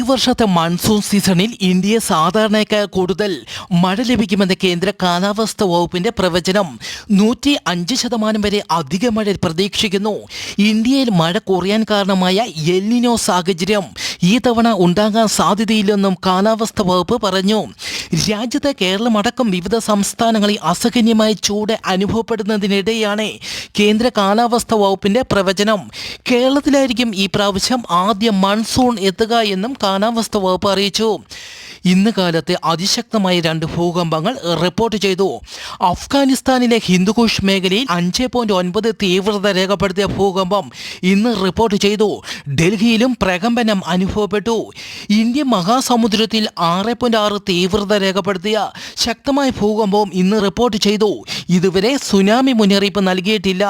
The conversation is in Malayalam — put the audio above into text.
വർഷത്തെ മൺസൂൺ സീസണിൽ ഇന്ത്യയെ സാധാരണയേക്കാൾ കൂടുതൽ മഴ ലഭിക്കുമെന്ന കേന്ദ്ര കാലാവസ്ഥ വകുപ്പിന്റെ പ്രവചനം നൂറ്റി അഞ്ച് ശതമാനം വരെ അധിക മഴ പ്രതീക്ഷിക്കുന്നു. ഇന്ത്യയിൽ മഴ കുറയാൻ കാരണമായ എല്ലിനോ സാഹചര്യം ഈ തവണ ഉണ്ടാകാൻ സാധ്യതയില്ലെന്നും കാലാവസ്ഥ വകുപ്പ് പറഞ്ഞു. രാജ്യത്തെ കേരളമടക്കം വിവിധ സംസ്ഥാനങ്ങളിൽ അസഹനീയമായ ചൂട് അനുഭവപ്പെടുന്നതിനിടെയാണ് കേന്ദ്ര കാലാവസ്ഥ വകുപ്പിന്റെ പ്രവചനം. കേരളത്തിലായിരിക്കും ഈ പ്രാവശ്യം ആദ്യ മൺസൂൺ എത്തുക എന്നും കാലാവസ്ഥ വകുപ്പ് അറിയിച്ചു. ഇന്ന് കാലത്തെ അതിശക്തമായ രണ്ട് ഭൂകമ്പങ്ങൾ റിപ്പോർട്ട് ചെയ്തു. അഫ്ഗാനിസ്ഥാനിലെ ഹിന്ദുകുഷ് മേഖലയിൽ അഞ്ച് പോയിന്റ് ഒൻപത് തീവ്രത രേഖപ്പെടുത്തിയ ഭൂകമ്പം ഇന്ന് റിപ്പോർട്ട് ചെയ്തു. ഡൽഹിയിലും പ്രകമ്പനം അനുഭവപ്പെട്ടു. ഇന്ത്യൻ മഹാസമുദ്രത്തിൽ ആറ് പോയിന്റ് ആറ് തീവ്രത രേഖപ്പെടുത്തിയ ശക്തമായ ഭൂകമ്പവും ഇന്ന് റിപ്പോർട്ട് ചെയ്തു. ഇതുവരെ സുനാമി മുന്നറിയിപ്പ് നൽകിയിട്ടില്ല.